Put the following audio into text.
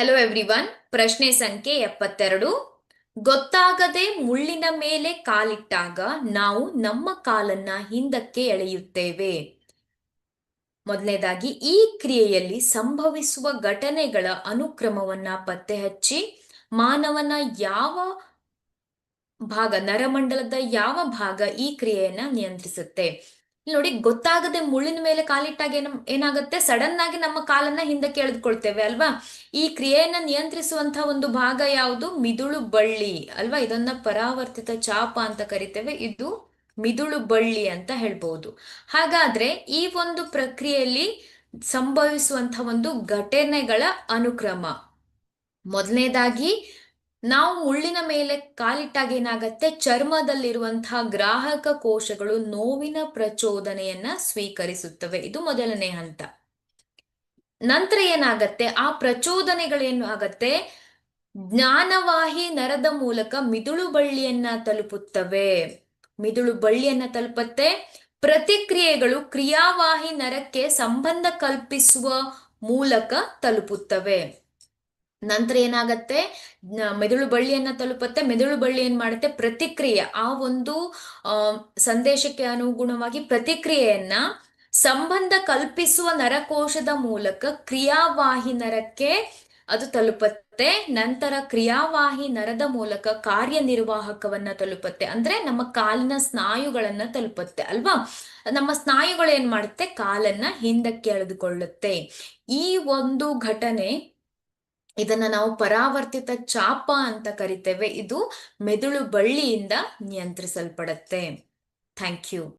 Hello everyone ಪ್ರಶ್ನೆ ಸಂಖ್ಯೆ ಎಪ್ಪತ್ತೆರಡು. ಗೊತ್ತಾಗದೆ ಮುಳ್ಳಿನ ಮೇಲೆ ಕಾಲಿಟ್ಟಾಗ ನಾವು ನಮ್ಮ ಕಾಲನ್ನ ಹಿಂದಕ್ಕೆ ಎಳೆಯುತ್ತೇವೆ. ಮೊದಲನೇದಾಗಿ, ಈ ಕ್ರಿಯೆಯಲ್ಲಿ ಸಂಭವಿಸುವ ಘಟನೆಗಳ ಅನುಕ್ರಮವನ್ನ ಪತ್ತೆ ಹಚ್ಚಿ ಮಾನವನ ಯಾವ ಭಾಗ, ನರಮಂಡಲದ ಯಾವ ಭಾಗ ಈ ಕ್ರಿಯೆಯನ್ನ ನಿಯಂತ್ರಿಸುತ್ತೆ. ನೋಡಿ, ಗೊತ್ತಾಗದೆ ಮುಳ್ಳಿನ ಮೇಲೆ ಕಾಲಿಟ್ಟಾಗ ಏನ ಏನಾಗುತ್ತೆ? ಸಡನ್ ಆಗಿ ನಮ್ಮ ಕಾಲನ್ನ ಹಿಂದಕ್ಕೆ ಎಳೆದುಕೊಳ್ತೇವೆ, ಅಲ್ವಾ? ಈ ಕ್ರಿಯೆಯನ್ನ ನಿಯಂತ್ರಿಸುವಂತಹ ಒಂದು ಭಾಗ ಯಾವುದು? ಮಿದುಳು ಬಳ್ಳಿ, ಅಲ್ವಾ? ಇದನ್ನ ಪರಾವರ್ತಿತ ಚಾಪ ಅಂತ ಕರಿತೇವೆ. ಇದು ಮಿದುಳು ಬಳ್ಳಿ ಅಂತ ಹೇಳ್ಬಹುದು ಹಾಗಾದ್ರೆ ಈ ಒಂದು ಪ್ರಕ್ರಿಯೆಯಲ್ಲಿ ಸಂಭವಿಸುವಂತಹ ಒಂದು ಘಟನೆಗಳ ಅನುಕ್ರಮ. ಮೊದಲನೇದಾಗಿ ನಾವು ಮುಳ್ಳಿನ ಮೇಲೆ ಕಾಲಿಟ್ಟಾಗ ಏನಾಗತ್ತೆ? ಚರ್ಮದಲ್ಲಿರುವಂತಹ ಗ್ರಾಹಕ ಕೋಶಗಳು ನೋವಿನ ಪ್ರಚೋದನೆಯನ್ನ ಸ್ವೀಕರಿಸುತ್ತವೆ. ಇದು ಮೊದಲನೇ ಹಂತ. ನಂತರ ಏನಾಗತ್ತೆ? ಆ ಪ್ರಚೋದನೆಗಳೇನು ಆಗತ್ತೆ? ಜ್ಞಾನವಾಹಿ ನರದ ಮೂಲಕ ಮಿದುಳು ಬಳ್ಳಿಯನ್ನ ತಲುಪುತ್ತವೆ. ಮಿದುಳು ಬಳ್ಳಿಯನ್ನ ತಲುಪತ್ತೆ. ಪ್ರತಿಕ್ರಿಯೆಗಳು ಕ್ರಿಯಾವಾಹಿ ನರಕ್ಕೆ ಸಂಬಂಧ ಕಲ್ಪಿಸುವ ಮೂಲಕ ತಲುಪುತ್ತವೆ. ನಂತರ ಏನಾಗತ್ತೆ? ಮೆದುಳು ಬಳ್ಳಿಯನ್ನ ತಲುಪತ್ತೆ. ಮೆದುಳು ಬಳ್ಳಿ ಏನ್ ಮಾಡುತ್ತೆ? ಪ್ರತಿಕ್ರಿಯೆ. ಆ ಒಂದು ಸಂದೇಶಕ್ಕೆ ಅನುಗುಣವಾಗಿ ಪ್ರತಿಕ್ರಿಯೆಯನ್ನ ಸಂಬಂಧ ಕಲ್ಪಿಸುವ ನರಕೋಶದ ಮೂಲಕ ಕ್ರಿಯಾವಾಹಿ ನರಕ್ಕೆ ಅದು ತಲುಪತ್ತೆ. ನಂತರ ಕ್ರಿಯಾವಾಹಿ ನರದ ಮೂಲಕ ಕಾರ್ಯನಿರ್ವಾಹಕವನ್ನ ತಲುಪತ್ತೆ. ಅಂದ್ರೆ ನಮ್ಮ ಕಾಲಿನ ಸ್ನಾಯುಗಳನ್ನ ತಲುಪತ್ತೆ ಅಲ್ವಾ? ನಮ್ಮ ಸ್ನಾಯುಗಳು ಏನ್ ಮಾಡುತ್ತೆ? ಕಾಲನ್ನ ಹಿಂದಕ್ಕೆ ಎಳೆದುಕೊಳ್ಳುತ್ತೆ ಈ ಒಂದು ಘಟನೆ ಇದನ್ನ ನಾವು ಪರಾವರ್ತಿತ ಚಾಪ ಅಂತ ಕರಿತೇವೆ. ಇದು ಮೆದುಳು ಬಳ್ಳಿಯಿಂದ ನಿಯಂತ್ರಿಸಲ್ಪಡುತ್ತೆ. Thank you.